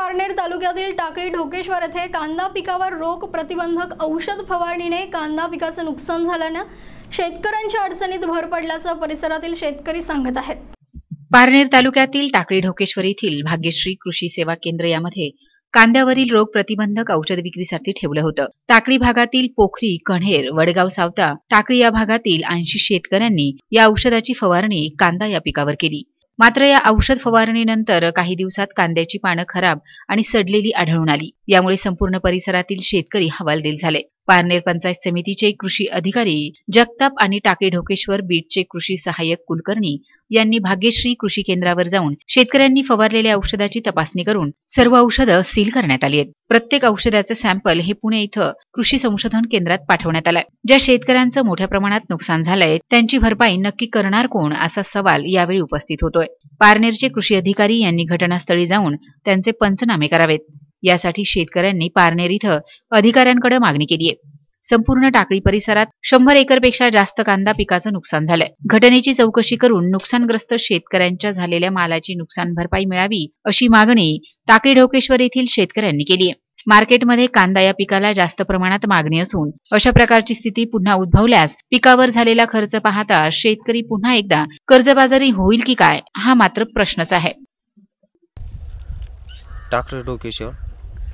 पारनेर तालुक्यातील टाकळी ढोकेश्वर येथे कांदा पिकावर रोग प्रतिबंधक औषध फवारणीने कांदा पिकाचं नुकसान झाल्यानं शेतकऱ्यांच्या अडचणीत भर पडल्याचं परिसरातील शेतकरी सांगत आहेत. पारनेर तालुक्यातील टाकळी ढोकेश्वर येथील भाग्यश्री कृषी सेवा केंद्र यामध्ये कांद्यावरील रोग प्रतिबंधक औषध विक्रीसाठी ठेवलं होतं. टाकळी भागातील पोखरी कण्हेर वडगाव सावता टाकळी या भागातील ऐंशी शेतकऱ्यांनी या औषधाची फवारणी कांदा या पिकावर केली. मात्र या औषध फवारणीनंतर काही दिवसात कांद्याची पानं खराब आणि सडलेली आढळून आली. यामुळे संपूर्ण परिसरातील शेतकरी हवालदिल झाले. पारनेर पंचायत समितीचे कृषी अधिकारी जगताप आणि टाके ढोकेश्वर बीटचे कृषी सहाय्यक कुलकर्णी यांनी भाग्यश्री कृषी केंद्रावर जाऊन शेतकऱ्यांनी फवारलेल्या औषधाची तपासणी करून सर्व औषधं सील करण्यात आली आहेत. प्रत्येक औषधाचे सॅम्पल हे पुणे इथं कृषी संशोधन केंद्रात पाठवण्यात आलंय. ज्या शेतकऱ्यांचं मोठ्या प्रमाणात नुकसान झालंय त्यांची भरपाई नक्की करणार कोण असा सवाल यावेळी उपस्थित होतोय. पारनेरचे कृषी अधिकारी यांनी घटनास्थळी जाऊन त्यांचे पंचनामे करावेत. यासाठी शेतकऱ्यांनी पारनेर इथं अधिकाऱ्यांकडे मागणी केली आहे. संपूर्ण टाकळी परिसरात शंभर एकरपेक्षा जास्त कांदा पिकाचं नुकसान झालंय. घटनेची चौकशी करून नुकसानग्रस्त शेतकऱ्यांच्या झालेल्या मालाची नुकसान भरपाई मिळावी अशी मागणी टाकळी ढोकेश्वर येथील शेतकऱ्यांनी केली आहे. मार्केटमध्ये कांदा या पिकाला जास्त प्रमाणात मागणी असून अशा प्रकारची स्थिती पुन्हा उद्भवल्यास पिकावर झालेला खर्च पाहता शेतकरी पुन्हा एकदा कर्जबाजारी होईल की काय हा मात्र प्रश्नच आहे. डोकेश्वर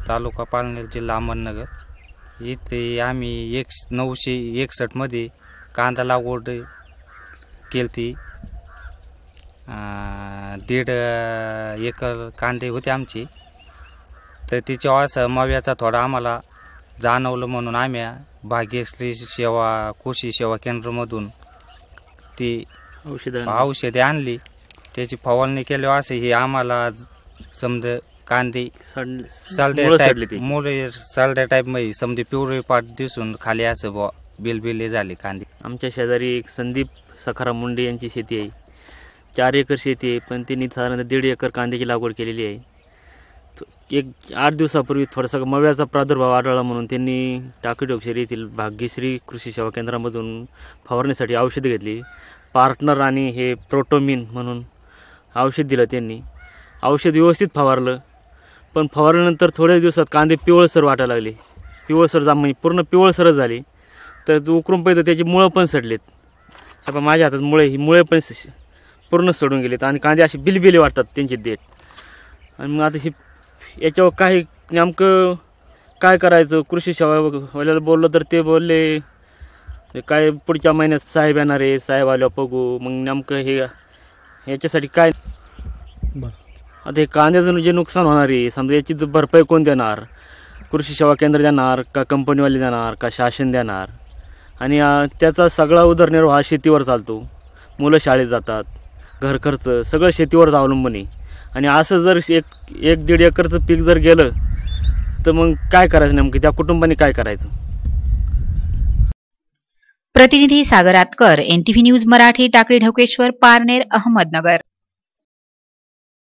तालुका पालनेर जिल्हा अहमदनगर. इथे आम्ही एक नऊशे एकसष्टमध्ये कांदा लागवड केली ती दीड एकर कांदे होते आमचे. तर तिच्या असं मव्याचा थोडा आम्हाला जाणवलं म्हणून आम्ही भाग्यश्री सेवा कृषी सेवा केंद्रामधून ती औषधं औषधे आणली. त्याची फवारणी केली असं हे आम्हाला समज कांदे सालड्या मुळं टाईप सडली ती. मुळे सालड्या टाईपमध्ये समजे पिवळे पाट दिसून खाली असं बुवा बिलबिले झाले कांदे. आमच्या शेजारी एक संदीप सखाराम मुंडे यांची शेती आहे. चार एकर शेती आहे पण त्यांनी साधारणतः दीड एकर कांद्याची लागवड केलेली आहे. तो- एक आठ दिवसापूर्वी थोडासा मव्याचा प्रादुर्भाव आढळला म्हणून त्यांनी टाकीडोक्षरी येथील भाग्यश्री कृषी सेवा केंद्रामधून फवारणीसाठी औषधं घेतली. पार्टनर आणि हे प्रोटोमिन म्हणून औषध दिलं त्यांनी. औषध व्यवस्थित फवारलं. पण फवारल्यानंतर थोड्याच दिवसात कांदे पिवळसर वाटायला लागले. पिवळसर जा म्हणजे पूर्ण पिवळसरच झाली. तर उकरून पाहिजे त्याची मुळं पण सडलेत. आता माझ्या हातात मुळे ही मुळे पण स- पूर्ण सडून गेलेत आणि कांदे असे बिलबिले वाटतात त्यांचे देठ. आणि मग आता हे याच्यावर काय नेमकं काय करायचं? कृषी सेवा वाल्याला बोललं तर ते बोलले काय पुढच्या महिन्यात साहेब येणार आहे साहेब आल्यावर बघू. मग नेमकं हे याच्यासाठी काय बरं. आता हे कांद्याचं जे नुकसान होणार आहे समजा याची भरपाई कोण देणार? कृषी सेवा केंद्र देणार का कंपनीवाले देणार का शासन देणार? आणि त्याचा सगळा उदरनिर्वाह हा शेतीवर चालतो. मुलं शाळेत जातात घर खर्च सगळं शेतीवरच अवलंबून आहे. आणि असं जर एक एक दीड एकरचं पीक जर गेलं तर मग काय करायचं नेमकं? त्या कुटुंबाने काय करायचं? प्रतिनिधी सागर आतकर एनटीव्ही न्यूज मराठी टाकळी ढोकेश्वर पारनेर अहमदनगर.